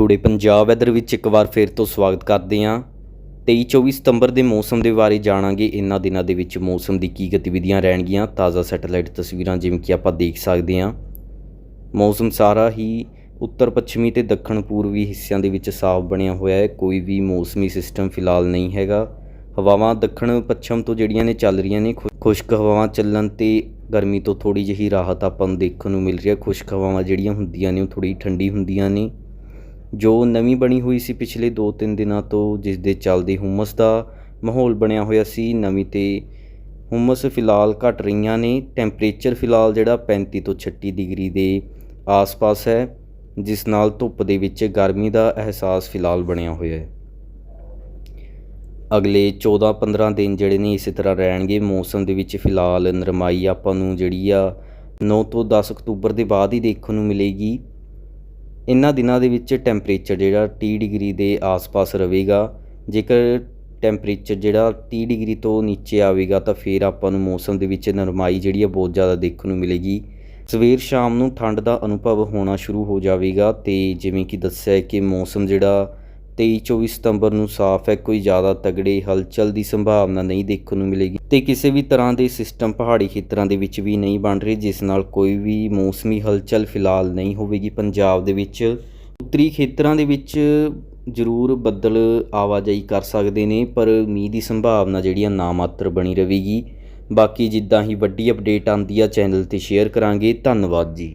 Today Punjab weather ਵਿੱਚ ਇੱਕ ਵਾਰ ਫਿਰ ਤੋਂ ਸਵਾਗਤ ਕਰਦੇ ਹਾਂ। 23-24 ਸਤੰਬਰ ਦੇ ਮੌਸਮ ਦੇ ਬਾਰੇ ਜਾਣਾਂਗੇ। ਇਹਨਾਂ ਦਿਨਾਂ ਦੇ ਵਿੱਚ ਮੌਸਮ ਦੀ ਕੀ ਗਤੀਵਿਧੀਆਂ ਰਹਿਣਗੀਆਂ, ਤਾਜ਼ਾ ਸੈਟੇਲਾਈਟ ਤਸਵੀਰਾਂ ਜਿਵੇਂ ਕਿ ਆਪਾਂ ਦੇਖ ਸਕਦੇ ਹਾਂ। ਮੌਸਮ ਸਾਰਾ ਹੀ ਉੱਤਰ ਪੱਛਮੀ ਤੇ ਦੱਖਣ ਪੂਰਬੀ ਹਿੱਸਿਆਂ ਦੇ ਵਿੱਚ ਸਾਫ਼ ਬਣਿਆ ਹੋਇਆ ਹੈ। ਕੋਈ ਵੀ ਮੌਸਮੀ ਸਿਸਟਮ ਫਿਲਹਾਲ ਨਹੀਂ ਹੈਗਾ। ਹਵਾਵਾਂ ਦੱਖਣ ਪੱਛਮ ਤੋਂ ਜਿਹੜੀਆਂ ਨੇ ਚੱਲ ਰਹੀਆਂ ਨੇ, ਖੁ- ਖੁਸ਼ਕ ਹਵਾਵਾਂ ਚੱਲਣ ਤੇ ਗਰਮੀ ਤੋਂ ਥੋੜੀ ਜਿਹੀ ਰਾਹਤ ਆਪਾਂ ਨੂੰ ਦੇਖਣ ਨੂੰ ਮਿਲ ਰਹੀ ਹੈ। ਖੁਸ਼ਕ ਹਵਾਵਾਂ ਜਿਹੜੀਆਂ ਹੁੰਦੀਆਂ ਨੇ, ਉਹ ਥੋੜੀ ਠੰਡੀ ਹੁੰਦੀਆਂ ਨੇ। ਜੋ ਨਵੀਂ ਬਣੀ ਹੋਈ ਸੀ ਪਿਛਲੇ 2-3 ਦਿਨਾਂ ਤੋਂ ਜਿਸ ਦੇ ਚੱਲਦੇ ਹੁਮਸ ਦਾ ਮਾਹੌਲ ਬਣਿਆ ਹੋਇਆ ਸੀ, ਨਵੀਂ ਤੇ ਹੁਮਸ ਫਿਲਹਾਲ ਘਟ ਰਹੀਆਂ ਨੇ। ਟੈਂਪਰੇਚਰ ਫਿਲਹਾਲ ਜਿਹੜਾ 35 ਤੋਂ 36 ਡਿਗਰੀ ਦੇ ਆਸ-ਪਾਸ ਹੈ, ਜਿਸ ਨਾਲ ਧੁੱਪ ਦੇ ਵਿੱਚ ਗਰਮੀ ਦਾ ਅਹਿਸਾਸ ਫਿਲਹਾਲ ਬਣਿਆ ਹੋਇਆ ਹੈ। ਅਗਲੇ 14-15 ਦਿਨ ਜਿਹੜੇ ਨੇ ਇਸੇ ਤਰ੍ਹਾਂ ਰਹਿਣਗੇ। ਮੌਸਮ ਦੇ ਵਿੱਚ ਫਿਲਹਾਲ ਨਰਮਾਈ ਆਪਾਂ ਨੂੰ ਜਿਹੜੀ ਆ 9 ਤੋਂ 10 ਅਕਤੂਬਰ ਦੇ ਬਾਅਦ ਹੀ ਦੇਖਣ ਨੂੰ ਮਿਲੇਗੀ। ਇਹਨਾਂ ਦਿਨਾਂ ਦੇ ਵਿੱਚ ਟੈਂਪਰੇਚਰ ਜਿਹੜਾ ਤੀਹ ਡਿਗਰੀ ਦੇ ਆਸ-ਪਾਸ ਰਹੇਗਾ। ਜੇਕਰ ਟੈਂਪਰੇਚਰ ਜਿਹੜਾ ਤੀਹ ਡਿਗਰੀ ਤੋਂ ਨੀਚੇ ਆਵੇਗਾ, ਤਾਂ ਫਿਰ ਆਪਾਂ ਨੂੰ ਮੌਸਮ ਦੇ ਵਿੱਚ ਨਰਮਾਈ ਜਿਹੜੀ ਆ ਬਹੁਤ ਜ਼ਿਆਦਾ ਦੇਖਣ ਨੂੰ ਮਿਲੇਗੀ। ਸਵੇਰ ਸ਼ਾਮ ਨੂੰ ਠੰਡ ਦਾ ਅਨੁਭਵ ਹੋਣਾ ਸ਼ੁਰੂ ਹੋ ਜਾਵੇਗਾ ਤੇ ਜਿਵੇਂ ਕਿ ਦੱਸਿਆ ਹੈ ਕਿ ਮੌਸਮ ਜਿਹੜਾ 23-24 ਸਤੰਬਰ ਨੂੰ ਸਾਫ਼ ਹੈ, ਕੋਈ ਜ਼ਿਆਦਾ ਤਗੜੇ ਹਲਚਲ ਦੀ ਸੰਭਾਵਨਾ ਨਹੀਂ ਦੇਖਣ ਨੂੰ ਮਿਲੇਗੀ। ਤੇ ਕਿਸੇ ਵੀ ਤਰ੍ਹਾਂ ਦੇ ਸਿਸਟਮ ਪਹਾੜੀ ਖੇਤਰਾਂ ਦੇ ਵਿੱਚ ਵੀ ਨਹੀਂ ਬਣ ਰਹੇ, ਜਿਸ ਨਾਲ ਕੋਈ ਵੀ ਮੌਸਮੀ ਹਲਚਲ ਫਿਲਹਾਲ ਨਹੀਂ ਹੋਵੇਗੀ। ਪੰਜਾਬ ਦੇ ਵਿੱਚ ਉੱਤਰੀ ਖੇਤਰਾਂ ਦੇ ਵਿੱਚ ਜ਼ਰੂਰ ਬੱਦਲ ਆਵਾਜਾਈ ਕਰ ਸਕਦੇ ਨੇ, ਪਰ ਮੀਂਹ ਦੀ ਸੰਭਾਵਨਾ ਜਿਹੜੀ ਆ ਨਾ ਮਾਤਰ ਬਣੀ ਰਹੇਗੀ। ਬਾਕੀ ਜਿੱਦਾਂ ਹੀ ਵੱਡੀ ਅਪਡੇਟ ਆਉਂਦੀ ਆ, ਚੈਨਲ ਤੇ ਸ਼ੇਅਰ ਕਰਾਂਗੇ। ਧੰਨਵਾਦ ਜੀ।